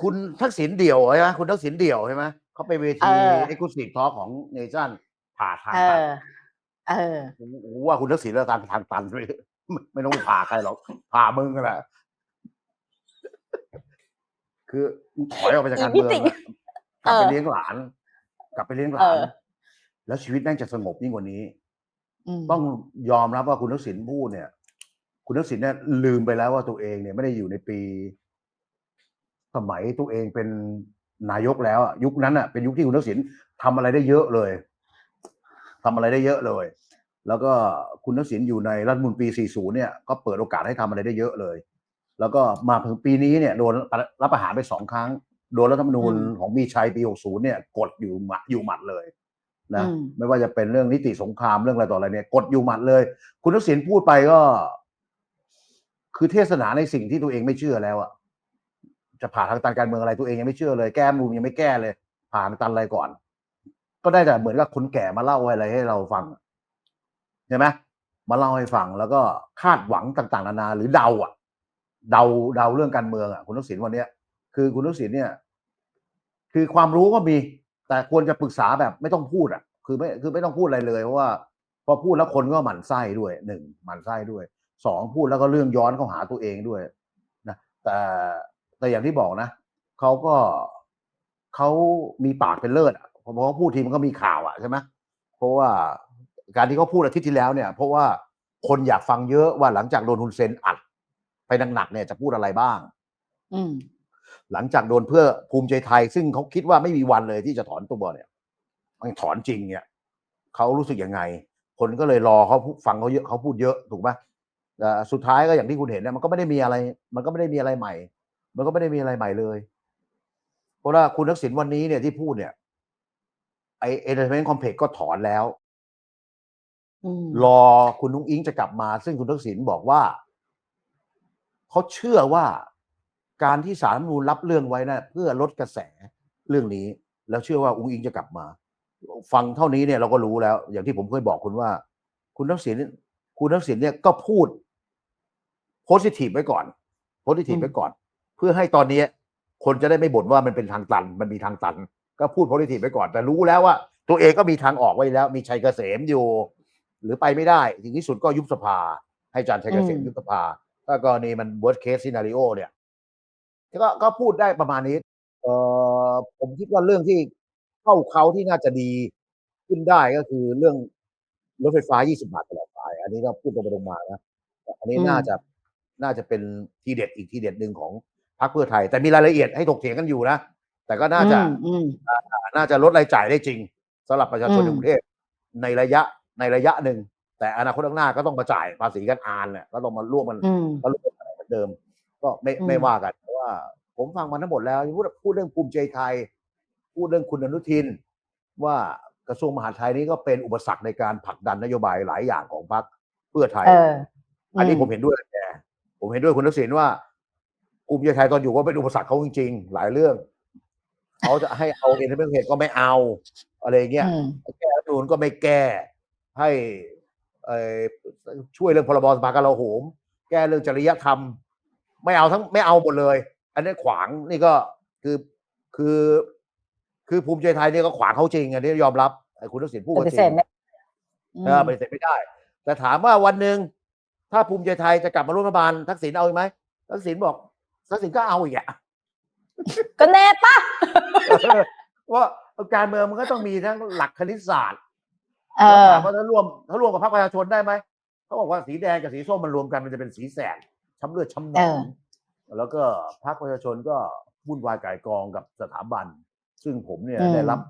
คุณทักษิณเดี่ยวใช่ไหมคุณทักษิณเดี่ยวใช่ไหมเขาไปเวทีเออ เอ็กซ์คลูซีฟทอของเนชั่นผ่าทางเอตันอ เออกูว่าคุณทักษิณแล้วทางทางตันไม่ไม่ไม่ต้องผ่าใครหรอกผ่ามึงกันแหละคือถอยออกไปจากการเมืองอีพิติอะกลับไปเออเลี้ยงหลาน กลับไปเลี้ยงหเอลานอแล้วชีวิตแม่งจะสงบยิ่งกว่านี้ มต้องยอมรับว่าคุณทักษิณพูดเนี่ย คุณทักษิณเนี่ยลืมไปแล้วว่าตัวเองเนี่ยไม่ได้อยู่ในปี สมัยตัวเองเป็นนายกแล้วอะยุคนั้นอะเป็นยุคที่คุณทักษิณทำอะไรได้เยอะเลยทำอะไรได้เยอะเลย แล้วก็คุณทักษิณอยู่ในรัฐธรรมนูลปี40 เนี่ยก็เปิดโอกาสให้ทำอะไรได้เยอะเลย แล้วก็มาถึงปีนี้เนี่ยโดนรับประหารไปสองครั้ง โดนรัฐธรรมนูญของมีชัยปี 60 เนี่ย กดอยู่หมัดอยู่หมัดเลยนะอืมไม่ว่าจะเป็นเรื่องนิติสงครามเรื่องอะไรต่ออะไรเนี่ย กดอยู่หมัดเลย คุณทักษิณพูดไปก็ คือเทศนาในสิ่งที่ตัวเองไม่เชื่อแล้วอะ จะผ่าทางตันการเมืองอะไรตัวเองยังไม่เชื่อเลยแก้มูลยังไม่แก้เลย ผ่าทางตันอะไรก่อน ก็ได้แต่เหมือนกับคนแก่มาเล่าอะไรให้เราฟังใช่ไหมมาเล่าให้ฟังแล้วก็คาดหวังต่าง ๆ นานา หรือเดาอะ เดาเดาเรื่องการเมืองอะคุณทักษิณวันเนี้ยคือคุณทักษิณเนี่ย คือความรู้ก็มี แต่ควรจะปรึกษาแบบไม่ต้องพูดอะ คือไม่คือไม่ต้องพูดอะไรเลยเพราะว่า พอพูดแล้วคนก็หมั่นไส้ด้วยหนึ่งหมั่นไส้ด้วยสองพูดแล้วก็เรื่องย้อนเข้าหาตัวเองด้วยนะแต่ แต่อย่างที่บอกนะเขาก็เขามีปากเป็นเลิศอะเพราะเขาพูดทีมันก็มีข่าวอะใช่ไหมเพราะว่าการที่เขาพูดอาทิตย์ที่แล้วเนี่ย เพราะว่าคนอยากฟังเยอะว่าหลังจากโดนฮุนเซนอัด ไปหนักๆเนี่ยจะพูดอะไรบ้าง อืมหลังจากโดนเพื่อภูมิใจไทย ซึ่งเขาคิดว่าไม่มีวันเลยที่จะถอนตัวเนี่ยมันถอนจริงเนี่ยเขารู้สึกยังไง คนก็เลยรอเขาฟังเขาเยอะเขาพูดเยอะถูกไหมแต่สุดท้ายก็อย่างที่คุณเห็นเนี่ยมันก็ไม่ได้มีอะไร มันก็ไม่ได้มีอะไรใหม่ มันก็ไม่ได้มีอะไรใหม่เลย เพราะว่าคุณทักษิณวันนี้เนี่ยที่พูดเนี่ย ไอเอเดนเมนต์คอมเพล็กก็ถอนแล้วอืมรอคุณนุ้งอิงจะกลับมา ซึ่งคุณทักษิณบอกว่า เขาเชื่อว่าการที่สารรัฐธรรมนูญรับเรื่องไว้นะเพื่อลดกระแสเรื่องนี้ แล้วเชื่อว่าอุ้งอิงจะกลับมา ฟังเท่านี้เนี่ยเราก็รู้แล้ว อย่างที่ผมเคยบอกคุณว่า คุณทักษิณคุณทักษิณเนี่ยก็พูดโพสิทีฟไว้ก่อนโพสิทีฟไว้ก่อน เพื่อให้ตอนนี้คนจะได้ไม่บ่นว่ามันเป็นทางตัน มันมีทางตัน ก็พูดโพสิทีฟไว้ก่อน แต่รู้แล้วว่า ตัวเองก็มีทางออกไว้แล้ว มีชัยเกษมอยู่ หรือไปไม่ได้ถึงที่สุดก็ยุบสภา ให้อาจารย์ชัยเกษมอืมยุบสภา ถ้ากรณีมัน worst case scenario เนี่ยก็ก็พูดได้ประมาณนี้ เอ่อผมคิดว่าเรื่องที่เข้าเขาที่น่าจะดีขึ้นได้ก็คือเรื่องรถไฟฟ้า 20 บาทตลอดสาย อันนี้ก็พูดตรงไปตรงมานะ อันนี้อืมน่าจะน่าจะเป็นทีเด็ดอีกทีเด็ดหนึ่งของ พรรคเพื่อไทย แต่มีรายละเอียดให้ถกเถียงกันอยู่นะ แต่ก็น่าจะอืมอืมน่าจะลดรายจ่ายได้จริงสำหรับประชาชนอืมในกรุงเทพในระยะในระยะหนึ่ง แต่อนาคตข้างหน้าก็ต้องมาจ่ายภาษีกันอานเนี่ยก็ต้องมาร่วมกันอืมก็ร่วมกันเหมือนเดิม ก็ไม่อืมไม่ว่ากันเพราะว่า ผมฟังมาทั้งหมดแล้วพูดพูดเรื่องภูมิใจไทย พูดเรื่องคุณอนุทิน ว่ากระทรวงมหาดไทยนี้ก็เป็นอุปสรรคในการผลักดันนโยบายหลายอย่างของพรรคเพื่อไทยเอออันนี้ผมเห็นด้วยแกผมเห็นด้วยคุณทักษิณว่า ภูมิใจไทยตอนอยู่ก็เป็นอุปสรรคเขาจริงๆ หลายเรื่อง เขาจะให้เอาเอ็นเตอร์เทนก็ไม่เอา อะไรเงี้ยอืมแก้รัฐธรรมนูนก็ไม่แก้ ให้เอ่อช่วยเรื่องพรบสภากลาโหม แก้เรื่องจริยธรรม ไม่เอาทั้งไม่เอาหมดเลย อันนี้ขวางนี่ก็คือคือ คือภูมิใจไทยนี่ก็ขวางเขาจริงอันนี้ยอมรับไอ้คุณทักษิณพูดปก็ฏิจเสริธงไม่เออปฏิเสธไม่ได้ แต่ถามว่าวันหนึ่งถ้าภูมิใจไทยจะกลับมาร่วมรัฐบาลทักษิณเอาอีกไหมทักษิณบอก ทักษิณก็เอาอีกอะก็แน่ปะว่าการเมืองมันก็ต้องมีทั้งหลักคณิตศาสตร์เอแล้วอถามว่าถ้าร่วมถ้าร่วมกับพรรคประชาชนได้ไหมเขาบอกว่าสีแดงกับสีส้มมันรวมกันมันจะเป็นสีแสดช้ำเลือดช้ำหนองแล้วก็พรรคประชาชนก็วุ่นวายก่ายกองกับสถาบัน ซึ่งผมเนี่ยอืมได้รับ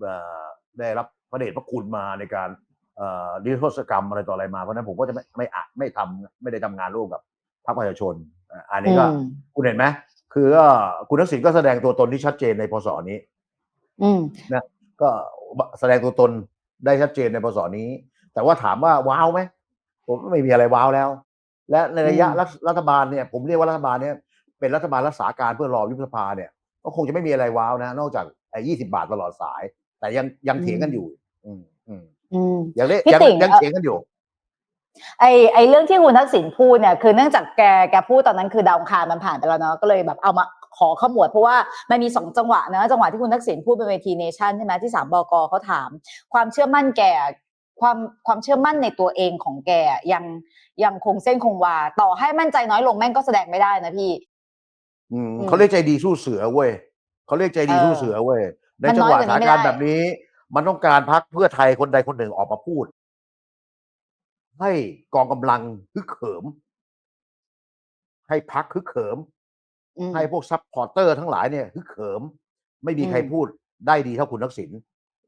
เอ่อได้รับพระเดชพระคุณมาในการเอ่อนิรโทษกรรมอะไรต่ออะไรมาเพราะฉะนั้นผมก็จะไม่ไม่อะไม่ทำไม่ได้ทำงานร่วมกับ พรรคประชาชนอะอันนี้ก็อืมคุณเห็นไหมคือก็คุณทักษิณก็แสดงตัวตนที่ชัดเจนในพศนี้อืมก็แสดงตัวตนได้ชัดเจนในพศนี้ แต่ว่าถามว่าว้าวไหมผมว่าไม่มีอะไรว้าวแล้ว และในระยะอืมรัฐรัฐบาลเนี่ย ผมเรียกว่ารัฐบาลเนี่ยเป็นรัฐบาลรักษาการเพื่อรอยุบสภาเนี่ยก็คงจะไม่มีอะไรว้าวนะ นอกจากไอ้ยี่สิบาทตลอดสาย แต่ยังยังเถียงกันอยู่ อืมอืมอืมยังได้พี่ยังติ่งยังเอ่อเถียงกันอยู่ ไอไอเรื่องที่คุณทักษิณพูดเนี่ยคือเนื่องจากแกแกพูดตอนนั้นคือดาวอังคารมันผ่านไปแล้วเนาะก็เลยแบบเอามาขอขมวดเพราะว่ามันมีสองจังหวะนะจังหวะที่คุณทักษิณพูดบนเวทีเนชั่นใช่ไหมที่สามบกเขาถาม ความเชื่อมั่นแกความความเชื่อมั่นในตัวเองของแกยังยังคงเส้นคงวา ต่อให้มั่นใจน้อยลงแม่งก็แสดงไม่ได้นะพี่ อืมอืมเขาเรียกใจดีสู้เสือเว้ยเขาเรียกใจดีเออสู้เสือเว้ยในมันจังน้หอยวะกว่าสนี้ถานไม่การณ์ได้แบบนี้ มันต้องการพักเพื่อไทยคนใดคนหนึ่งออกมาพูด ให้กองกำลังฮึกเหิม ให้พักฮึกเหิมอืมให้พวกซัพพอร์เตอร์ทั้งหลายเนี่ยฮึกเหิม ไม่มีใครอืมพูดได้ดีเท่าคุณทักษิณ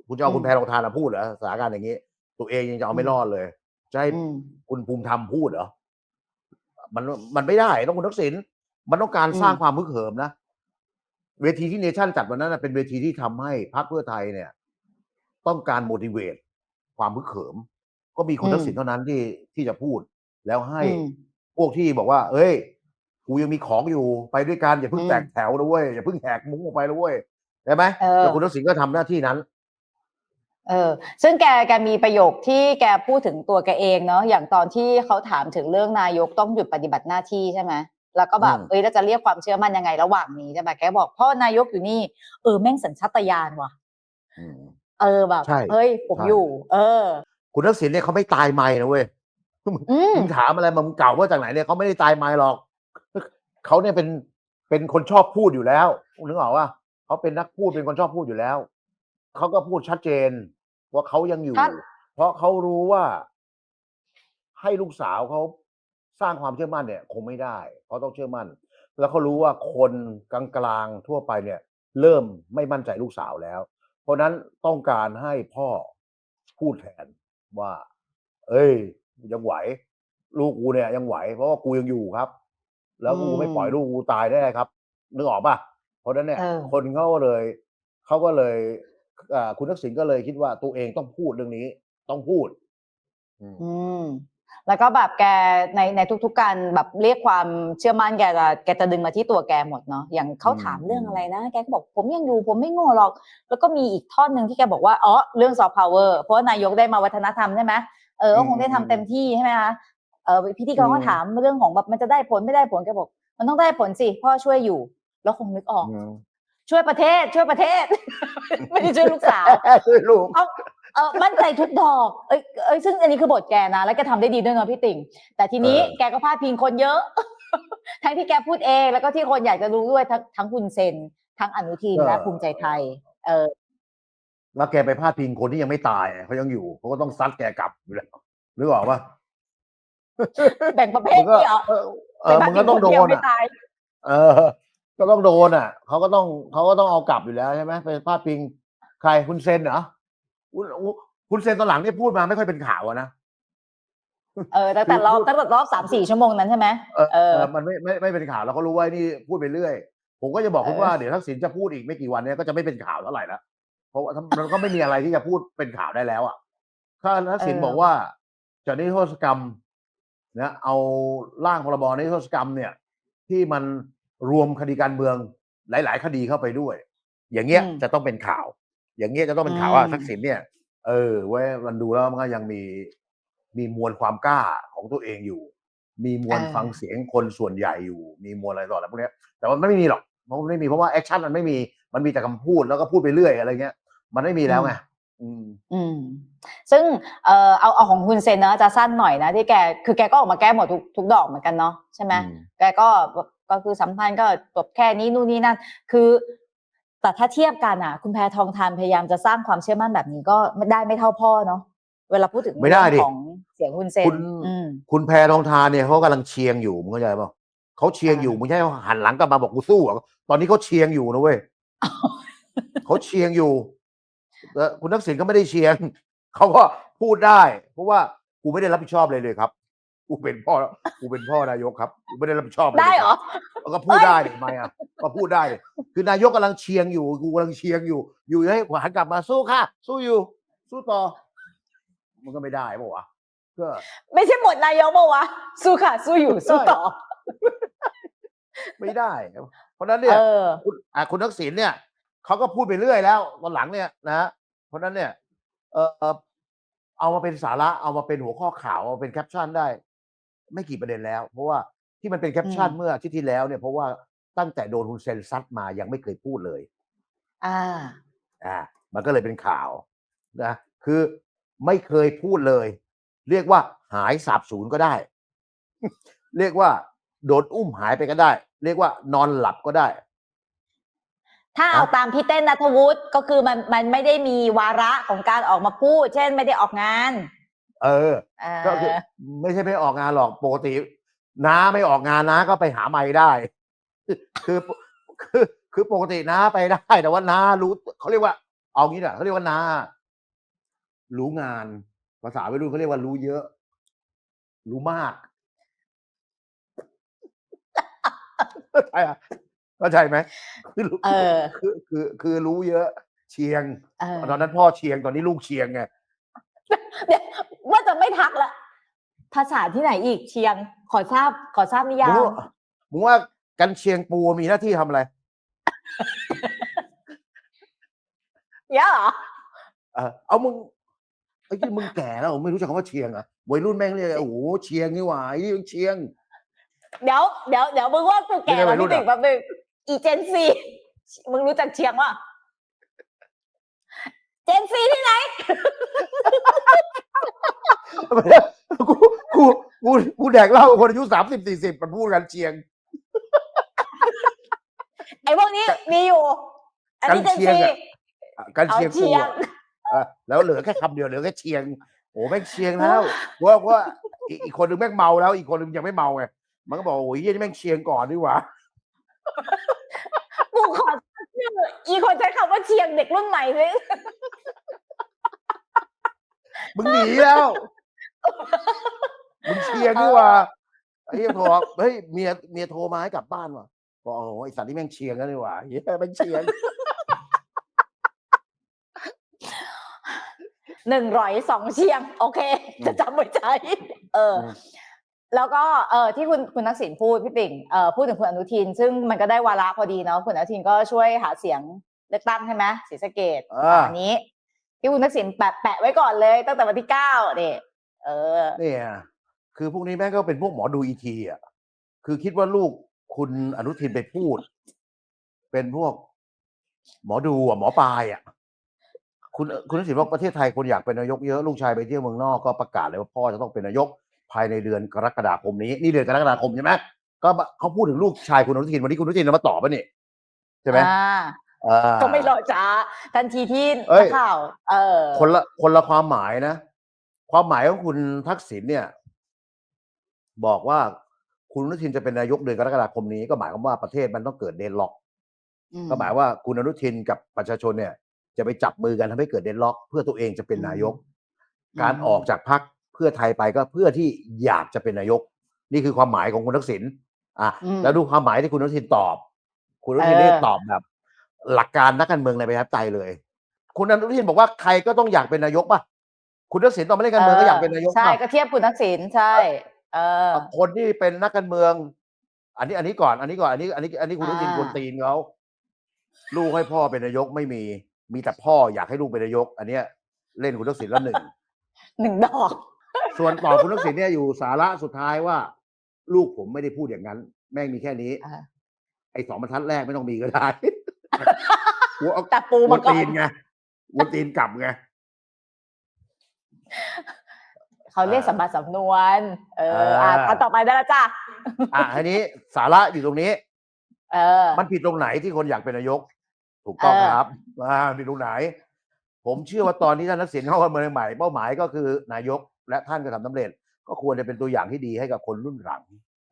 คุณจะเอาอืมคุณแพรรองทานมาพูดเหรอสถานการณ์อย่างนี้ ตัวเองยังจะเอาไม่อืมรอดเลยจะให้อืมคุณภูมิธรรมพูดเหรอมันมันไม่ได้ต้องคุณทักษิณมันต้องการอืมสร้างความฮึกเหิมนะเวทีที่เนชั่นจัดวันนั้นนะเป็นเวทีที่ทำให้พรรคเพื่อไทยเนี่ย ต้องการ motivate ความฮึกเหิม ก็มีคุณทักษิณเท่านั้นที่ที่จะพูดแล้วให้อืมพวกที่บอกว่า เอ้ยกูยังมีของอยู่ไปด้วยกันอย่าเพิ่งอืมแตกแถวนะเว้ยอย่าเพิ่งแหกมุ้งออกไปนะเว้ยใช่ไหมเออแต่คุณทักษิณก็ทำหน้าที่นั้นเออซึ่งแกแกมีประโยคที่แกพูดถึงตัวแกเองเนาะอย่างตอนที่เขาถามถึงเรื่องนายกต้องหยุดปฏิบัติหน้าที่ใช่ไหมแล้วก็แบบอืมเอ้ยแล้วจะเรียกความเชื่อมั่นยังไงระหว่างนี้ใช่ไหมแกบอกพ่อนายกอยู่นี่ เออแม่งสัญชาตญาณว่ะอืมเออแบบใช่เฮ้ยผมใช่อยู่ เออ คุณทักษิณเนี่ยเขาไม่ตายไม่นะเว้ยอืมมึงถามอะไรมามึงเก่าว่าจากไหนเนี่ยเขาไม่ได้ตายไม่หรอกเขาเนี่ยเป็นเป็นคนชอบพูดอยู่แล้วนึกออกว่าเขาเป็นนักพูดเป็นคนชอบพูดอยู่แล้วเขาก็พูดชัดเจน ว่าเขายังอยู่ครับเพราะเขารู้ว่า ให้ลูกสาวเขาสร้างความเชื่อมั่นเนี่ย คงไม่ได้เขาต้องเชื่อมั่น แล้วเขารู้ว่าคนกลางๆทั่วไปเนี่ย เริ่มไม่มั่นใจลูกสาวแล้ว เพราะฉะนั้นต้องการให้พ่อพูดแทน ว่า เอ้ยยังไหว ลูกกูเนี่ยยังไหว เพราะว่ากูยังอยู่ครับ แล้วกูอืมไม่ปล่อยลูกกูตายได้ครับนึกออกป่ะเพราะฉะนั้นเนี่ยเออคนเขาก็เลยเขาก็เลยอ่าคุณทักษิณก็เลยคิดว่าตัวเองต้องพูดเรื่องนี้ ต้องพูด อืมอืม แล้วก็แบบแกในในทุกๆการแบบเรียกความเชื่อมั่นแกจะแกจะดึงมาที่ตัวแกหมดเนาะอย่างเขาถามอืมเรื่องอะไรนะ แกก็บอกผมยังอยู่ผมไม่โง่หรอก แล้วก็มีอีกท่อนหนึ่งที่แกบอกว่าอ๋อเรื่องซอฟต์พาวเวอร์เพราะว่านายกได้มาวัฒนธรรมใช่ไหมเออก็คงได้ทำเต็มที่ใช่ไหมคะเออพิธีกรก็ถามเรื่องของแบบมันจะได้ผลไม่ได้ผลแกบอก มันต้องได้ผลสิพ่อช่วยอยู่ แล้วคงนึกออกอืมช่วยประเทศช่วยประเทศ ไม่ได้ช่วยลูกสาวช่วยลูก เอาเออมั่นใจทุกดอกเอ้ยเอ้ยซึ่งอันนี้คือบทแกนะ แล้วแกทำได้ดีด้วยเนาะพี่ติ่ง แต่ทีนี้เออแกก็พาดพิงคนเยอะ ทั้งที่แกพูดเองแล้วก็ที่คนอยากจะรู้ด้วยทั้งทั้งคุณเซน ทั้งอนุทินและภูมิใจไทย เออ แล้วแกไปพาดพิงคนที่ยังไม่ตายเขายังอยู่เขาก็ต้องซัดแกกลับอยู่แล้วนึกออกป่ะแบ่งประเภทมึงก็นี่เหรอเออเออมึงก็ต้องโดไปพาพิคนเดียวไม่อะตายเออ ก็ต้องโดนอะเขาก็ต้องเขาก็ต้องเอากลับอยู่แล้วใช่ไหมไปพาดพิงใครคุณเซนเหรอ คุณคุณเซนตอนหลังเนี่ยพูดมาไม่ค่อยเป็นข่าวอะนะเออตั้งแต่รอบคือตั้งแต่รอบสามสี่ชั่วโมงนั้นใช่ไหมเออเออเออมันไม่ไม่ไม่เป็นข่าวแล้วเขารู้ว่านี่พูดไปเรื่อย ผมก็จะบอกคุณเออว่าเดี๋ยวทักษิณจะพูดอีกไม่กี่วันเนี้ยก็จะไม่เป็นข่าวเท่าไหร่ละเพราะว่ามันก็ไม่มีอะไรที่จะพูดเป็นข่าวได้แล้วอะถ้าทักษิณบอกว่าจะนิรโทษกรรมนะเอาร่างพรบนิรโทษกรรมเนี่ย ที่มันรวมคดีการเมืองหลาย ๆ คดีเข้าไปด้วย อย่างเงี้ยอืมจะต้องเป็นข่าว อย่างเงี้ยจะต้องเป็นข่าวว่าอืมทักษิณเนี่ย เออเว้ยมันดูแล้วมันก็ยังมีมีมวลความกล้าของตัวเองอยู่ มีมวลฟังเสียงคนส่วนใหญ่อยู่ มีมวลอะไรต่ออะไรพวกเนี้ยแต่ว่ามันไม่มีหรอกเพราะมันไม่มีเพราะว่าแอคชั่นมันไม่มีมันมีแต่คำพูดแล้วก็พูดไปเรื่อยอะไรเงี้ย มันไม่มีแล้วไงอืมอืมซึ่งเออเอาเอาของคุณเซนเนอะจะสั้นหน่อยนะที่แกคือแกก็ออกมาแก้หมดทุกทุกดอกเหมือนกันเนาะใช่ไหมอืมแกก็แบบก็คือสัมพันธ์ก็จบแค่นี้นู่นนี่นั่น คือ แต่ถ้าเทียบกันอะ คุณแพทองทานพยายามจะสร้างความเชื่อมั่นแบบนี้ก็ไม่ได้ไม่เท่าพ่อเนาะเวลาพูดถึงไม่ได้ดิเรื่องของเสียงคุณเซนคุณอืมคุณแพรทองทานเนี่ยเขากำลังเชียงอยู่มึงเข้าใจเปล่าเขาเชียงอยู่อ่ามึงใช่หันหลังกลับมาบอกกูสู้เหรอตอนนี้เขาเชียงอยู่นะเว้ยเขาเชียงอยู่แต่คุณทักษิณก็ไม่ได้เชียงเขาก็พูดได้ เพราะว่ากูไม่ได้รับผิดชอบเลยเลยครับ กูเป็นพ่อกูเป็นพ่อนายกครับกูไม่ได้รับผิดชอบลยได้เหรอมันก็พูดได้ดิทำไมอะก็พูดได้ดิคือนายกกำลังเชียงอยู่ กูกำลังเชียงอยู่ อยู่ให้หันกลับมาสู้ค่ะ สู้อยู่ สู้ต่อ มันก็ไม่ได้ป่าวะก็ไม่ใช่หมดนายกปะวะสู้ค่ะ สู้อยู่สู้ต่อ ไม่ได้ เพราะฉะนั้นเนี่ยเออคุณอะคุณทักษิณเนี่ยเขาก็พูดไปเรื่อยแล้วตอนหลังเนี่ยนะฮะเพราะฉะนั้นเนี่ย เออเอ่อเอามาเป็นสาระเอามาเป็นหัวข้อข่าวเอามาเป็นแคปชั่นได้ ไม่กี่ประเด็นแล้ว เพราะว่าที่มันเป็นแคปชั่นอืมเมื่ออาทิตย์ที่แล้วเนี่ยเพราะว่าตั้งแต่โดนฮุนเซนซัดมายังไม่เคยพูดเลย อ่า อ่า มันก็เลยเป็นข่าวนะคือไม่เคยพูดเลย เรียกว่าหายสาบสูญก็ได้ เรียกว่า โดนอุ้มหายไปก็ได้ เรียกว่านอนหลับก็ได้ ถ้าเอาตามพี่เต้นนัทวุฒิก็คือมันมันไม่ได้มีวาระของการออกมาพูด เช่นไม่ได้ออกงาน เออเออก็คือไม่ใช่ไม่ออกงานหรอกปกติน้าไม่ออกงานนะก็ไปหาไม่ได้ คือคือคือปกติน้าไปได้ แต่ว่าน้ารู้เขาเรียกว่า เอางี้นะเขาเรียกว่าน้ารู้งาน ภาษาวัยรุ่นเขาเรียกว่ารู้เยอะ รู้มากเข้าใจอะเข้าใจไหมคือรู้เออ คือคือคือรู้เยอะ เชียง เออตอนนั้นพ่อเชียงตอนนี้ลูกเชียงไง เดี๋ยวว่าจะไม่ทักละภาษาที่ไหนอีกเชียง ขอทราบขอทราบนิยามึงมว่ามึงว่ากันเชียงปูมีหน้าที่ทำอะไรเยอะเหรอเออเอามึงไอ้ที่มึงแก่แล้วไม่รู้จักคำว่าเชียงเหรอะวัยรุ่นแม่งเรียกโอ้โหเชียงนี่หว่าไอ้นี่เชียง เดี๋ยวเดี๋ยวเดี๋ยวมึงว่ากูแก่ไม่แล้ได้วัวยรุ่พี่นติ๋งอะแป๊บนึงอีเจนซีมึงรู้จักเชียงวะเจนซีที่ไหน กูกูกูกูแดกเหล้าคนอายุสามสิบสี่สิบมันพูดกันเชียง ไอ้พวกนี้มีอยู่ อันนี้เจกันนเชียงซีอะกันเอาเชียงเชีปูยงอะเออแล้วเหลือแค่คำเดียวเหลือแค่เชียงโอ้แม่งเชียงแล้วว่าว่าอีกอีกคนนึงแม่งเมาแล้ว อีกคนนึงยังไม่เมาไงมันก็บอกโอ้ยเหี้ยนี่แม่งเชียงก่อนดีกว่ากูขอชื่ออีคนใช้คำว่าเชียงเด็กรุ่นใหม่เลย มึงหนีแล้ว มึงเชียร์นี่หว่าไอ้เหี้ยโทรบอกเฮ้ยเมียเมียโทรมาให้กลับบ้านว่ะบอกโอ้โหไอ้สัตว์นี่แม่งเชียร์กันนี่หว่าเฮ้ยแม่งเชียร์หนึ่งร้อยสองเชียง โอเคอืมจะจำไว้ใจเอออมแล้วก็เออที่คุณคุณทักษิณพูดพี่ปิ่งเออพูดถึงคุณอนุทิน ซึ่งมันก็ได้วาระพอดีเนาะคุณอนุทินก็ช่วยหาเสียงเลือกตั้งใช่ไหมศรีสะเกดอ่าอันนี้ ที่คุณทักษิณแปะแปะไว้ก่อนเลย ตั้งแต่วันที่เก้าเนี่ยเออเนี่ยคือพวกนี้แม่งก็เป็นพวกหมอดูอีทีอะคือคิดว่าลูกคุณอนุทินไปพูด เป็นพวก หมอดูอะหมอปลายอะคุณคุณทักษิณบอกประเทศไทยคนอยากเป็นนายกเยอะลูกชายไปเที่ยวเมืองนอกก็ประกาศเลยว่าพ่อจะต้องเป็นนายกภายในเดือนกรกฎาคมนี้นี่เดือนกรกฎาคมใช่ไหมก็เขาพูดถึงลูกชายคุณอนุทินวันนี้คุณอนุทินมาตอบป่ะนี่ใช่ไหมอ่าอ่า ก็ไม่รอช้า ทันทีที่เอ้นัยกข่าว เออ คนละคนละความหมายนะ ความหมายของคุณทักษิณเนี่ย บอกว่าคุณอนุทินจะเป็นนายกเดือนกรกฎาคมนี้ก็หมายความว่าประเทศมันต้องเกิดเดนล็อก ก็หมายว่าคุณอนุทินกับประชาชนเนี่ย จะไปจับมือกันทำให้เกิดเดนล็อก เพื่อตัวเองจะเป็นนายกอืมการออกจากพักเพื่อไทยไปก็เพื่อที่อยากจะเป็นนายก นี่คือความหมายของคุณทักษิณอะอืมแล้วดูความหมายที่คุณอนุทินตอบ คุณอนุทินนี่เออตอบแบบ หลักการนักการเมืองในประชาธิปไตยเลย คุณอนุทินบอกว่าใครก็ต้องอยากเป็นนายกป่ะคุณทักษิณตอนไม่เล่นการเมืองก็อยากเป็นนายกใช่ป่ะก็เทียบคุณทักษิณใช่เออคนที่เป็นนักการเมือง อันนี้อันนี้ก่อน อันนี้ก่อนอันนี้ อันนี้ อันนี้คุณอนุทินอ่ากวนตีนเขาลูกให้พ่อเป็นนายกไม่มี มีแต่พ่ออยากให้ลูกเป็นนายก อันเนี้ย เล่นคุณทักษิณละหนึ่งหนึ่งดอก ส่วนต่อคุณทักษิณเนี่ยอยู่สาระสุดท้ายว่า ลูกผมไม่ได้พูดอย่างนั้น แม่งมีแค่นี้อ่าไอ้สองบรรทัดแรกไม่ต้องมีก็ได้ หัวเอาแต่ปูหัวมาก่อตีนนไงหัวตีนกลับไงเขาเรียกอ่าสัมมาสำนวน เอออ่าอ่าอันต่อไปได้แล้วจ้ะอะอันนี้สาระอยู่ตรงนี้ เออ มันผิดตรงไหนที่คนอยากเป็นนายก ถูกต้องเออครับอ่าผิดตรงไหน ผมเชื่อว่าตอนนี้ท่านทักษิณเข้ามาเมืองใหม่เป้าหมายก็คือนายก และท่านก็ทำสำเร็จ ก็ควรจะเป็นตัวอย่างที่ดีให้กับคนรุ่นหลัง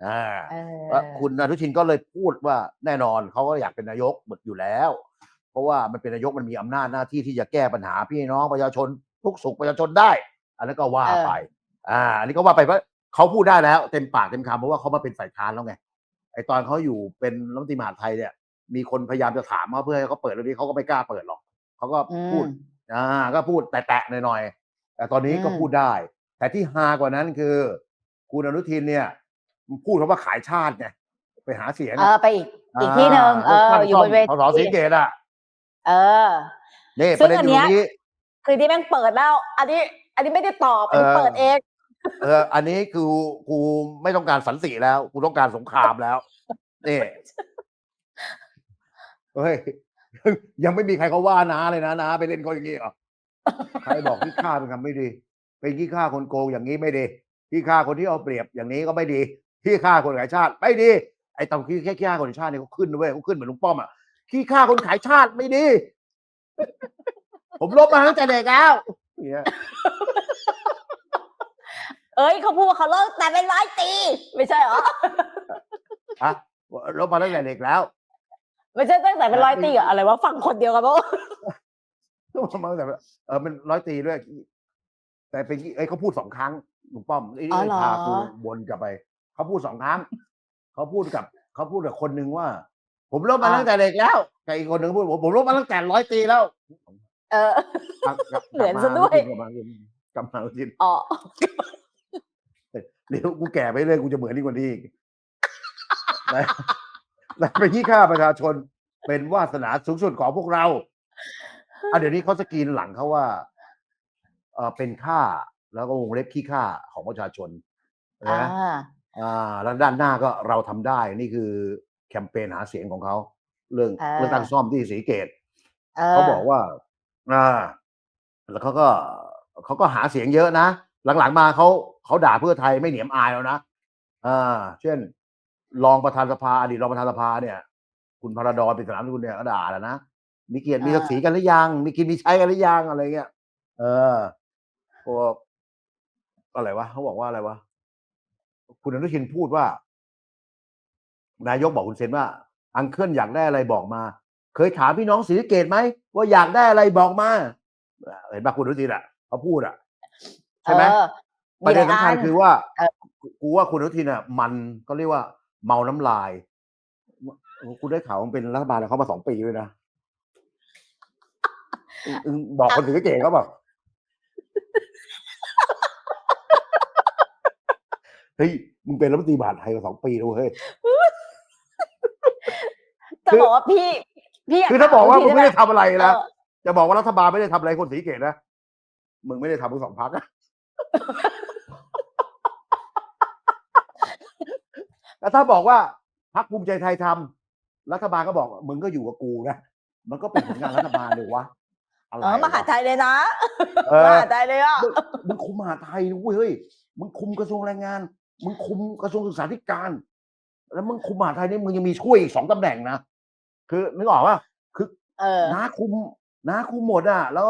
อ่าเออว่าคุณอนุทินก็เลยพูดว่าแน่นอนเขาก็อยากเป็นนายกหมดอยู่แล้ว เพราะว่ามันเป็นนายกมันมีอำนาจหน้าที่ที่จะแก้ปัญหาพี่น้องประชาชนทุกสุขประชาชนได้ อันนั้นก็ว่าไป อ่า อันนี้ก็ว่าไปว่าเขาพูดได้แล้ว เต็มปากเต็มคำเพราะว่าเขามาเป็นฝ่ายค้านแล้วไงไอตอนเขาอยู่เป็นรัฐมนตรีมหาดไทยเนี่ย มีคนพยายามจะถามเขาเพื่อให้เขาเปิดเรื่องนี้เขาก็ไม่กล้าเปิดหรอกเขาก็อืมพูดอ่าก็พูดแตะๆหน่อยๆแต่ตอนนี้ก็อืมพูดได้ แต่ที่ฮากว่านั้นคือ คุณอนุทินเนี่ย พูดคำว่าขายชาติไงไปหาเสียงเออไปอีกอีกที่หนึ่งเอออยู่บนเวสสศรีทีเกตอะ เออนี่ซึ่ประงเด็นอันอยู่ตรงเนี้นี้ยคือที่แม่งเปิดแล้ว อันนี้ อันนี้ไม่ได้ตอบอันนี้เออเปิดเองเออ อันนี้คือกูไม่ต้องการสันติแล้วกูต้องการสงครามแล้วนี่เฮ้ยยังไม่มีใครเขาว่านาเลยนะนาไปเล่นเขาอย่างนี้เหรอใครบอกที่ฆ่าเป็นคำไม่ดี เป็นที่ฆ่าคนโกงอย่างนี้ไม่ดีที่ฆ่าคนที่เอาเปรียบอย่างนี้ก็ไม่ดี ที่ฆ่าคนขายชาติไม่ดีไอ้ตอนที่แค่ฆ่าคนขายชาติเนี่ยเขาขึ้นด้วยเขาขึ้นเหมือนลุงป้อมอะที่ฆ่าคนขายชาติไม่ดี ผมลบมาตั้งแต่เด็กแล้วเนี่ยเอ้ยเขาพูดว่าเขาเลิกแต่เป็นร้อยตีไม่ใช่เหรอ ฮะลบมาตั้งแต่เด็กแล้วไม่ใช่ตั้งแต่เป็นร้อยตีเหรออะไรวะฟังคนเดียวกันปะลบมาตั้งแต่เออมันร้อยตีด้วย แต่เป็นไอ้ยเขาพูดสองครั้งลุงป้อมไอ้อ๋อนี่เหรอพากูวนกลับไป เขาพูดสองครั้งเขาพูดกับเขาพูดกับคนหนึ่งว่า ผมลบมาตั้งแต่เด็กแล้วกับอีกคนหนึ่งพูดผมผมลบมาตั้งแต่ร้อยตีแล้ว เออกลับกลับเหมือนซะด้วยกลับมากลับมากลับมาจริงอ๋อเดี๋ยวกูแก่ไปเรื่อยกูจะเหมือนนี่กว่านี้อีกและและเป็นที่ฆ่าประชาชนเป็นวาสนาสูงสุดของพวกเราอะเดี๋ยวนี้เขาสกรีนหลังเขาว่าเออเป็นค่าแล้วก็วงเล็บขี้ค่าของประชาชนอ่านะ อ่าแล้วด้านหน้าก็เราทำได้นี่คือแคมเปญหาเสียงของเขาเรื่องอ่าเรื่องตั้งซ่อมที่สีเกตเออเขาบอกว่าอ่าแล้วเขาก็เขาก็หาเสียงเยอะนะหลังๆมาเขาเขาด่าเพื่อไทยไม่เหนียมอายแล้วนะอ่าเช่น รองประธานสภาอดีตรองประธานสภาเนี่ย คุณพระดอนเป็นสนามคุณเนี่ยก็ด่าแล้วนะมีเกียรติมีศักดิ์ศรีกันหรือยัง มีกินมีใช้กันหรือยังอะไรเงี้ย เออพวกอะไรวะเขาบอกว่าอะไรวะ คุณอนุทินพูดว่า นายกบอกคุณเซนว่า อังเคิลอยากได้อะไรบอกมา เคยถามพี่น้องศรีสะเกดไหมว่าอยากได้อะไรบอกมาเห็นปะคุณอนุทินอะเขาพูดอะใช่ไหมเออประเด็นสำคัญมีหลายอันคือว่าเออกูว่าคุณอนุทินอะ มันก็เรียกว่า เมาน้ำลายคุณได้ข่าวมันเป็นรัฐบาลเขามาสองปีเลยนะอึ้งอึ้งบอกคนศรีสะเกดเขาบอก เฮ้ยมึงเป็นรัฐมนตรีมหาดไทยมาสองปีแล้วเว้ยจะคือบอกว่าพี่ พี่ยคือถ้าบอกว่ามึงไม่ได้ถทำอะไรใช่หนะเออจะบอกว่ารัฐบาลไม่ได้ทำอะไรคนศรีสะเกดนะมึงไม่ได้ทำทั้งสองพักแต่ถ้าบอกว่าพักภูมิใจไทยทำรัฐบาลก็บอกมึงก็อยู่กับกูนะมันก็เป็นผลงานรัฐบาลเลยวะอะไรเออมหาไทยเลยนะเอมอหาไทยเลยอะ มึงมึงคุมมหาไทยนะเว้ยเฮ้ยมึงคุมกระทรวงแรงงาน มึงคุมกระทรวงศึกษาธิการ แล้วมึงคุมมหาไทยนี่มึงยังมีช่วยอีกสองตำแหน่งนะคือนึกออกว่าคือเออน้าคุมน้าคุมหมดอะ แล้ว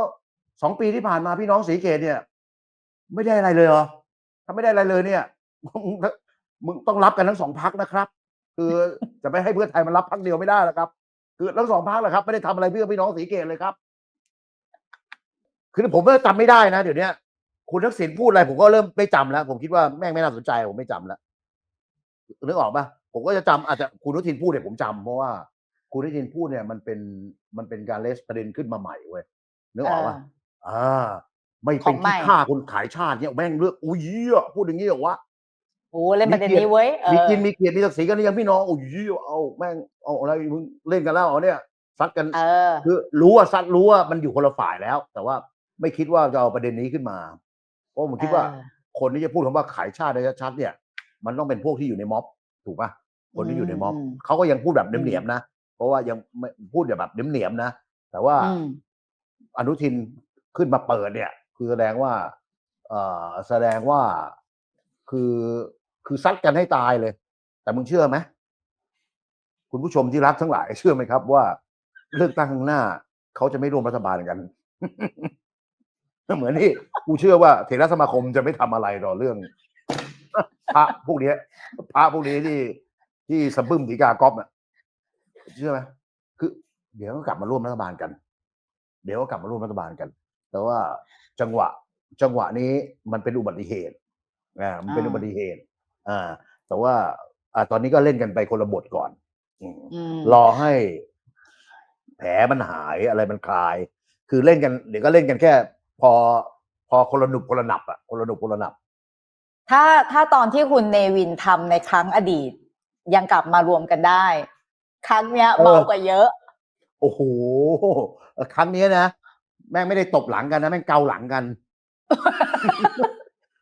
สองปีที่ผ่านมาพี่น้องสีเกตเนี่ย ไม่ได้อะไรเลยเหรอถ้าไม่ได้อะไรเลยเนี่ยมึงมึงต้องรับกันทั้งสองพักนะครับ คือจะไม่ให้เพื่อไทยมันรับพักเดียวไม่ได้แล้วครับ คือทั้งสองพักแหละครับ ไม่ได้ทำอะไรเพื่อพี่น้องสีเกตเลยครับ คือผมก็จำไม่ได้นะเดี๋ยวเนี้ย คุณทักษิณพูดอะไรผมก็เริ่มไม่จำแล้ว ผมคิดว่าแม่งไม่น่าสนใจผมไม่จำแล้วนึกออกปะผมก็จะจำอาจจะคุณอนุทินพูดเนี่ยผมจำเพราะว่าคุณอนุทินพูดเนี่ยมันเป็นมันเป็นการเลสประเด็นขึ้นมาใหม่เว้ยนึกออกปะอ่า ไม่ขเป็อนงใหที่ม่ฆ่าคนขายชาติเนี่ยแม่งเลือกอุ้ยเหี้ยพูดอย่างนี้เหรอวะโอ้เล่นประเด็นนี้เว้ยเอมีอกินมีเกียรติมีศักดิ์ศรีกันหรือยังพี่น้องโอ้ยเหี้ยเอาแม่งเอาอะไรมึงเล่นกันแล้วเหรอเนี่ยซัดกันเออคือรู้ว่าซัดรู้ว่ามันอยู่คนละฝ่ายแล้ว แต่ว่าไม่คิดว่าจะเอาประเด็นนี้ขึ้นมา เพราะผมคิดว่าเออคนที่จะพูดคำว่าขายชาติได้ชัดๆเนี่ย มันต้องเป็นพวกที่อยู่ในม็อบ ถูกปะคนที่อยู่ในม็อบอืมเขาก็ยังพูดแบบอืมเหนียมๆนะเพราะว่ายังไม่พูดแบบเหนียมๆนะแต่ว่าอืมอนุทินขึ้นมาเปิดเนี่ย คือแสดงว่า เอ่อแสดงว่าคือคือซัดกันให้ตายเลย แต่มึงเชื่อไหมคุณผู้ชมที่รักทั้งหลาย เชื่อไหมครับว่า เลือกตั้งข้างหน้า เขาจะไม่ร่วมรัฐบาลกัน เหมือนที่กูเชื่อว่าเถรสมาคมจะไม่ทำอะไรต่อเรื่องพระพวกเนี้ยพระพวกนี้ที่ที่สะบึ้มสีกากอบน่ะเชื่อไหมคือ เดี๋ยวก็กลับมาร่วมรัฐบาลกัน เดี๋ยวก็กลับมาร่วมรัฐบาลกัน แต่ว่าจังหวะ จังหวะนี้มันเป็นอุบัติเหตุอ่ามันเป็นอ่าอุบัติเหตุ อ่า แต่ว่า อ่า ตอนนี้ก็เล่นกันไปคนละบทก่อนอืมอืมรอให้แผลมันหายอะไรมันคลาย คือเล่นกัน เดี๋ยวก็เล่นกันแค่ พอพอคนละหนุบคนละหนับอะคนละหนุบคนละหนับ ถ้าถ้าตอนที่คุณเนวินทำในครั้งอดีต ยังกลับมารวมกันได้ ครั้งเนี้ยเออเบากว่าเยอะ โอ้โหครั้งนี้นะแม่งไม่ได้ตบหลังกันนะแม่งเกาหลังกัน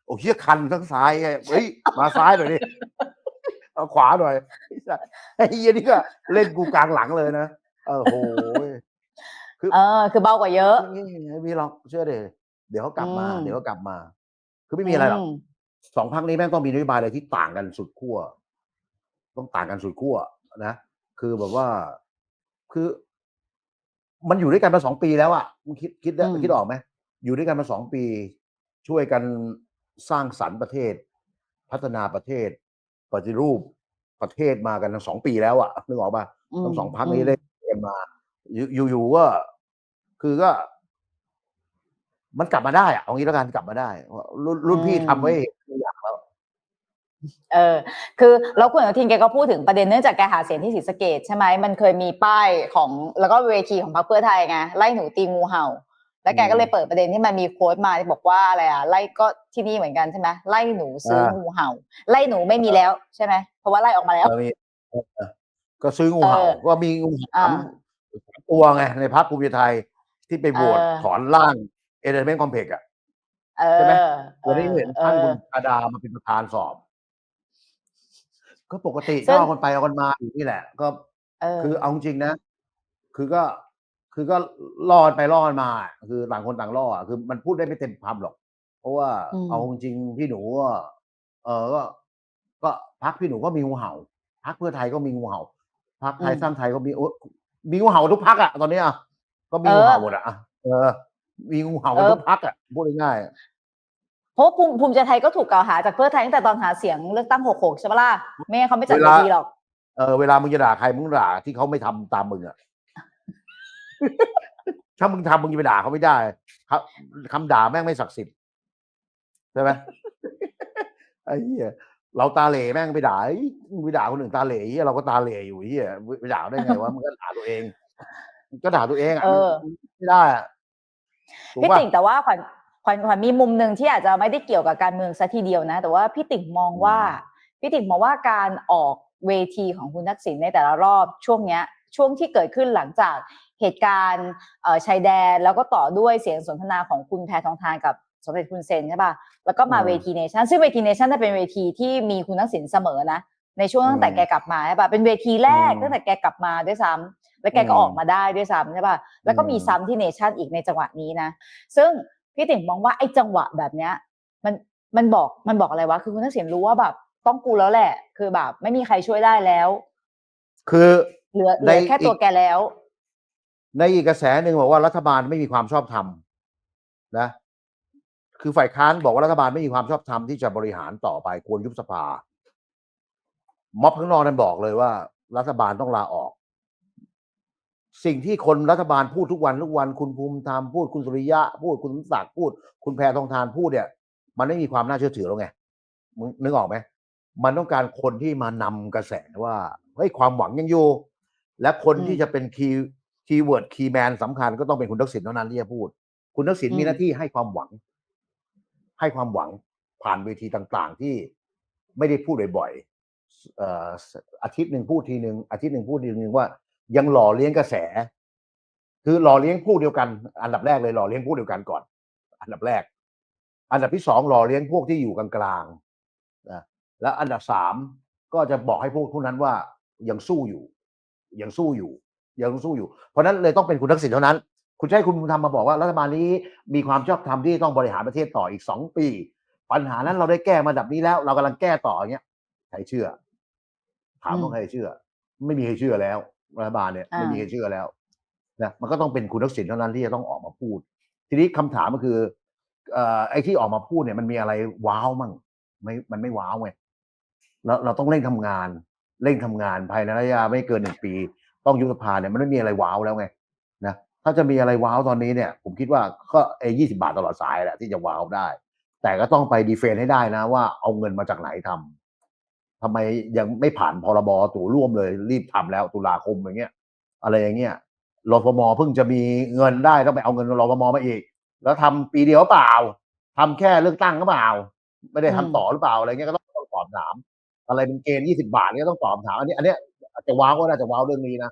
โอ้เฮียคันทั้งซ้ายไงเฮ้ยมาซ้ายหน่อยดิเอาขวาหน่อยไอ้เฮียนี่ก็เล่นกูกลางหลังเลยนะเออโห ยเออ คือเบากว่าเยอะ ไม่ไม่มีหรอกเชื่อเดเดี๋ยวเขากลับมา อืม เดี๋ยวเขากลับมา คือไม่มีอะไรหรอกมสองพักนี้แม่งต้องมีนโยบายอะไรที่ต่างกันสุดขั้วต้องต่างกันสุดขั้วนะคือแบบว่าคือ มันอยู่ด้วยกันมาสองปีแล้วอะมึงคิดคิดได้อืมคิดออกไหมอยู่ด้วยกันมาสองปี ช่วยกันสร้างสรรค์ประเทศ พัฒนาประเทศ ปฏิรูปประเทศมากันทั้งสองปีแล้วอะนึกออกป่ะทั้งสองพักนี้มได้เรียนมา อยู่อยู่ๆก็ คือก็ มันกลับมาได้อะเอางี้แล้วกันกลับมาได้ รุ่นรุ่นพี่ทำไว้ตัวอย่างแล้วเออคือแล้วคุณอนุทินแกก็พูดถึงประเด็นเนื่องจากแกหาเสียงที่ศรีสะเกดใช่ไหมมันเคยมีป้ายของแล้วก็เวทีของพรรคเพื่อไทยไงไล่หนูตีงูเห่า แล้วแกก็เลยเปิดประเด็นที่มันมีโค้ดมาที่บอกว่าอะไรอะไล่ก็ที่นี่เหมือนกันใช่ไหมไล่หนูซื้องูเห่า ไล่หนูไม่มีแล้วใช่ไหมเพราะว่าไล่ออกมาแล้วเออมีเออก็ซื้องูเห่าเออก็มีงูสามอ่าสามตัวไงในพรรคภูมิใจไทย ที่ไปโหวตเออ ถอนร่างเอเดนเมนคอมเพกอะเอใช่ไหมอวันนี้เห็นเอท่านอคุณอาดามาเป็นประธานสอบ ก็ปกติซึ่ก็งเอากันไปเอากันมาอยู่นี่แหละ ก็เออ คือเอาจริงๆนะ คือก็คือก็ล่อกันไปล่อกันมา คือต่างคนต่างล่ออะคือมันพูดได้ไม่เต็มคำหรอก เพราะว่าอืม เอาจริงๆพี่หนูก็เออก็ ก็พักพี่หนูก็มีงูเห่าพักเพื่อไทยก็มีงูเห่าพักไทยสร้างไทยก็มีโอ้มีงูเห่าทุกพักอะตอนเนี้ยอะ ก็มีงูเห่าหมดอะอะเออ มีงูเห่ากันทุกพักอะพูดง่ายๆเพราะภูมิภูมิใจไทยก็ถูกกล่าวหาจากเพื่อไทยตั้งแต่ตอนหาเสียงเลือกตั้งหกหกใช่ปะล่ะไม่งั้นเขาไม่จัดเวเวลาทีหรอกเออเวลามึงจะด่าใครมึงด่าที่เขาไม่ทำตามมึงอะถ้ามึงทำมึงจะไปด่าเขาไม่ได้ครับคำด่าแม่งไม่ศักดิ์สิทธิ์ใช่ไหมไอ้เหี้ยเราตาเหล่แม่งไปด่าเอ้ยมึงไปด่าคนอื่นตาเหล่เหี้ยเราก็ตาเหล่อยู่เหี้ยไปด่าได้ไงวะมึงก็ด่าตัวเองมึง ก็ด่าตัวเองอะเออ ไม่ได้อะถูกพี่ปะ ติ่งแต่ว่าขวัญขวัญขวัญมีมุมหนึ่งที่อาจจะไม่ได้เกี่ยวกับการเมืองซะทีเดียวนะ แต่ว่าพี่ติ่งมองว่าพี่ติ่งมองว่าการออกเวทีของคุณทักษิณในแต่ละรอบช่วงเนี้ยช่วงที่เกิดขึ้นหลังจากเหตุการณ์เอ่อชายแดนแล้วก็ต่อด้วยเสียงสนทนาของคุณแพทองทานกับสมเด็จคุณเซนใช่ป่ะแล้วก็มาเวทีเนชั่นซึ่งเวทีเนชั่นเป็นเวทีที่มีคุณทักษิณเสมอนะในช่วงตั้งแต่แกกลับมาใช่ป่ะเป็นเวทีแรกตั้งแต่แกกลับมาด้วยซ้ำ แล้วแกก็ออกมาได้ด้วยซ้ำใช่ป่ะแล้วก็มีซ้ำที่เนชั่นอีกในจังหวะนี้นะ ซึ่งพี่ติ๋งมองว่าไอ้จังหวะแบบเนี้ย มันมันบอกมันบอกอะไรวะคือคุณทักษิณรู้ว่าแบบต้องกูแล้วแหละ คือแบบ ไม่มีใครช่วยได้แล้ว คือเหลือเหในลือแค่ตัวอีกแกแล้ว ในอีกกระแสหนึ่งบอกว่ารัฐบาลไม่มีความชอบธรรมนะ คือฝ่ายค้านบอกว่ารัฐบาลไม่มีความชอบธรรมที่จะบริหารต่อไปควรยุบสภาม็อบข้างนอกนั้นบอกเลยว่า รัฐบาลต้องลาออก สิ่งที่คนรัฐบาลพูดทุกวันทุกวัน คุณภูมิธรรมพูดคุณสุริยะ พูดคุณสมศักดิ์พูด คุณแพทองทานพูดเนี่ย มันไม่มีความน่าเชื่อถือแล้วไงมึงนึกออกไหมมันต้องการคนที่มานำกระแสว่าเฮ้ยความหวังยังอยู่ และคนอืมที่จะเป็นคีย์คีย์เวิร์ดคีย์แมนสำคัญก็ต้องเป็นคุณทักษิณเท่านั้นที่จะพูด คุณทักษิณอืมมีหน้าที่ให้ความหวัง ให้ความหวังผ่านเวทีต่างๆ ที่ไม่ได้พูดบ่อยๆเอ่ออาทิตย์หนึ่งพูดทีหนึ่งอาทิตย์หนึ่งพูดทีหนึ่งว่า ยังหล่อเลี้ยงกระแส คือหล่อเลี้ยงพูดเดียวกัน อันดับแรกเลยหล่อเลี้ยงพูดเดียวกันก่อน อันดับแรก อันดับที่สองหล่อเลี้ยงพวกที่อยู่กลางๆนะและอันดับสามก็จะบอกให้พวกพวกนั้นว่ายังสู้อยู่ยังสู้อยู่ยังสู้อยู่ เพราะนั้นเลยต้องเป็นคุณทักษิณเท่านั้น คุณใช้คุณภูมิธรรมมาบอกว่ารัฐบาลนี้มีความชอบธรรมที่ต้องบริหารประเทศต่ออีกสองปี ปัญหานั้นเราได้แก้มาดับนี้แล้ว เรากำลังแก้ต่ออย่างเงี้ยใครเชื่อ ถามว่าใครเชื่อ ไม่มีใครเชื่อแล้ว รัฐบาลเนี่ยอ่าไม่มีใครเชื่อแล้วนะมันก็ต้องเป็นคุณทักษิณเท่านั้นที่จะต้องออกมาพูด ทีนี้คำถามก็คือเอ่อไอ้ที่ออกมาพูดเนี่ยมันมีอะไรว้าวมั่งไม่มันไม่ว้าวไงเราเราต้องเร่งทำงาน เร่งทำงานภายในระยะไม่เกินหนึ่งปี ต้องยุบสภาเนี่ยมันไม่มีอะไรว้าวแล้วไงนะถ้าจะมีอะไรว้าวตอนนี้เนี่ย ผมคิดว่าก็ไอ้ยี่สิบาทตลอดสายแหละที่จะว้าวได้ แต่ก็ต้องไปดีเฟนให้ได้นะว่าเอาเงินมาจากไหนทำ ทำไมยังไม่ผ่านพรบตู่ร่วมเลย รีบทำแล้วตุลาคมอย่างเงี้ย อะไรอย่างเงี้ยรฟมเพิ่งจะมีเงินได้ต้องไปเอาเงินรฟมมาอีก แล้วทำปีเดียวเปล่าทำแค่เลือกตั้งก็เปล่า ไม่ได้ทำอืมต่อหรือเปล่าอะไรเงี้ยก็ต้องตอบถาม อะไรเป็นเกณฑ์ยี่สิบาทเนี่ยต้องตอบถาม อันนี้ อันเนี้ยอาจจะว้าวก็น่าจะว้าวเรื่องนี้นะ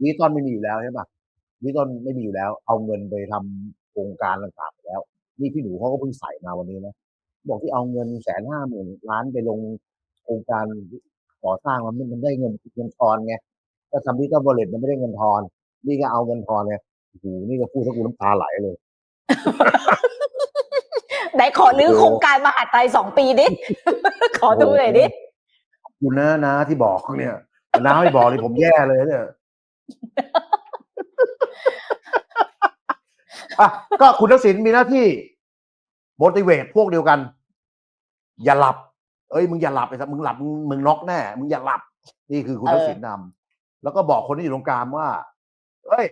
ดิจิตอลไม่มีอยู่แล้วใช่ปะดิจิตอลไม่มีอยู่แล้ว เอาเงินไปทำโครงการต่างๆไปแล้ว นี่พี่หนูเขาก็เพิ่งใส่มาวันนี้นะบอกที่เอาเงินแสนห้าหมื่นล้านไปลง โครงการก่อสร้างมันมันได้เงินเงินทอนไงก็ทำดิจิตอลวอลเล็ตมันไม่ได้เงินทอน นี่ก็เอาเงินทอนไงโอ้โหนี่ก็พูดถ้ากูน้ำตาไหลเลยไหนขอรื้อโครงการมหาดไทยสองปีดิ ขอดูหน่อยดิขอบคุณนะนะที่บอกเนี่ยน้าไม่บอกเลยผมแย่เลยเนี่ยอะก็คุณทักษิณมีหน้าที่ motivate พวกเดียวกัน อย่าหลับ เอ้ยมึงอย่าหลับไอ้สัสมึงหลับมึงมึงน็อกแน่ มึงอย่าหลับ นี่คือคุณทักษิณนำแล้วก็บอกคนที่อยู่ตรงกลางว่า เอ้ย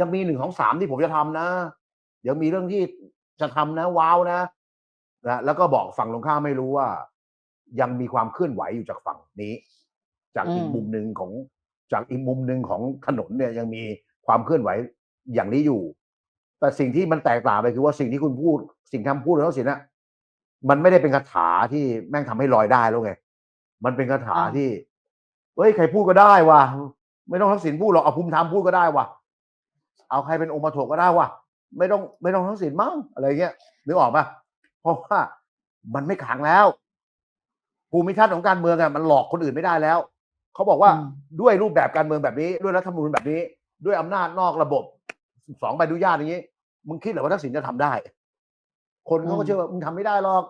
ยังมีหนึ่งของสามที่ผมจะทำนะยังมีเรื่องที่จะทำนะ ว้าวนะนะแล้วก็บอกฝั่งตรงข้ามไม่รู้ว่า ยังมีความเคลื่อนไหวอยู่จากฝั่งนี้ จากอีกมุมหนึ่งของจากอีกมุมหนึ่งของถนนเนี่ย ยังมีความเคลื่อนไหวอย่างนี้อยู่ แต่สิ่งที่มันแตกต่างไปคือว่าสิ่งที่คุณพูด สิ่งคำพูดของเขาสินะ มันไม่ได้เป็นคาถาที่แม่งทำให้ลอยได้แล้วไง มันเป็นคาถาอ่าที่เฮ้ยใครพูดก็ได้ว่ะไม่ต้องทักษิณพูดหรอกเอาภูมิธรรมพูดก็ได้ว่ะเอาใครเป็นองค์มาถกก็ได้ว่ะไม่ต้องไม่ต้องทักษิณมั้งอะไรเงี้ยนึกออกปะเพราะว่ามันไม่ขังแล้ว ภูมิทัศน์ของการเมืองอะมันหลอกคนอื่นไม่ได้แล้วเขาบอกว่าอืมด้วยรูปแบบการเมืองแบบนี้ ด้วยรัฐธรรมนูญแบบนี้ ด้วยอำนาจนอกระบบสองใบอนุญาตอย่างนี้มึงคิดเหรอว่าทักษิณจะทำได้ คนเขาก็เชื่อว่ามึงทำไม่ได้หรอก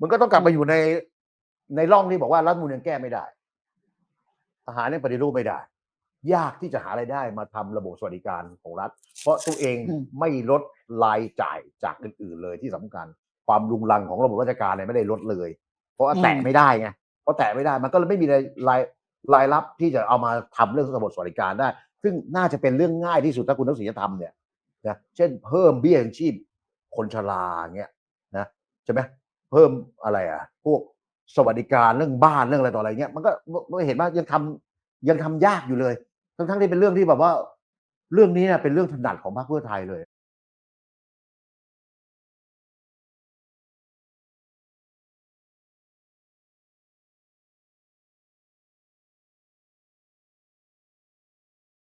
มึงก็ต้องกลับมาอยู่ในในร่องที่บอกว่ารัฐธรรมนูญยังแก้ไม่ได้ทหารยังปฏิรูปไม่ได้ ยากที่จะหาไรายได้มาทำระบบสวัสดิการของรัฐ เพราะตัวเองอืมไม่ลดรายจ่ายจากอื่นๆเลยที่สำคัญ ความลุงลังของระบบราชการเนี่ยไม่ได้ลดเลย เพราะว่าแตะไม่ได้ไงเพราะแตะไม่ได้มันก็เลยไม่มีรายรายรายรับที่จะเอามาทำเรื่องระบบสวัสดิการได้ ซึ่งน่าจะเป็นเรื่องง่ายที่สุดถ้าคุณทักษิณจะทำเนี่ยนะเช่นเพิ่มเบี้ยยังชีพ คนชราเงี้ยนะใช่ไหมเพิ่มอะไรอะ พวกสวัสดิการเรื่องบ้านเรื่องอะไรต่ออะไรเงี้ยมันก็มันเห็นว่ายังทำยังทำยากอยู่เลย ทั้งๆที่เป็นเรื่องที่แบบว่า เรื่องนี้เนี่ยเป็นเรื่องถนัดของพรรคเพื่อไทยเลย